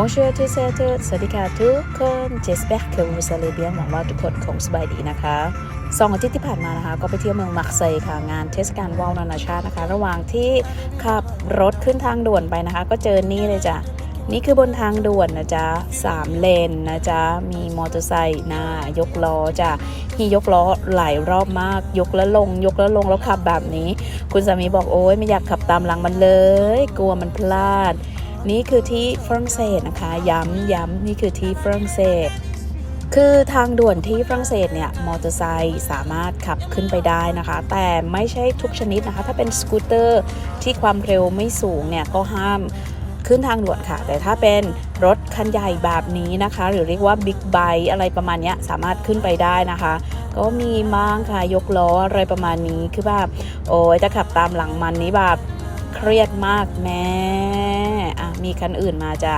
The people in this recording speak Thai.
Bonjour tous et à toutes สวัสดีค่ะทุกคน J'espère que vous allez bien หวังว่าทุกคนคงสบายดีนะคะสองอาทิตย์ที่ผ่านมานะคะ ก็ไปเที่ยวเมืองมักเซย์ค่ะ งานเทศกาลว่าวนานาชาตินะคะ ระหว่างที่ขับรถขึ้นทางด่วนไปนะคะ ก็เจอนี่เลยจ้ะ นี่คือบนทางด่วนนะจ๊ะสามเลนนะจ๊ะ มีมอเตอร์ไซค์นายกล้อจ้ะมียกล้อหลายรอบมาก ยกแล้วลง ยกแล้วลงแล้วขับแบบนี้ คุณสามีบอกโอ้ยไม่อยากขับตามหลังมันเลย กลัวมันพลาด นี่คือที่ฝรั่งเศสนะคะ ย้ำย้ำนี่คือที่ฝรั่งเศส คือทางด่วนที่ฝรั่งเศสเนี่ยมอเตอร์ไซค์สามารถขับขึ้นไปได้นะคะ แต่ไม่ใช่ทุกชนิดนะคะ ถ้าเป็นสกูตเตอร์ที่ความเร็วไม่สูงเนี่ยก็ห้ามขึ้นทางด่วนค่ะ แต่ถ้าเป็นรถคันใหญ่แบบนี้นะคะ หรือเรียกว่าบิ๊กไบค์อะไรประมาณนี้สามารถขึ้นไปได้นะคะ ก็มีม้างค่ะยกล้ออะไรประมาณนี้คือแบบโอ้ยจะขับตามหลังมันนี้แบบเครียดมากแม่ อะมีคันอื่นมาจ้ะ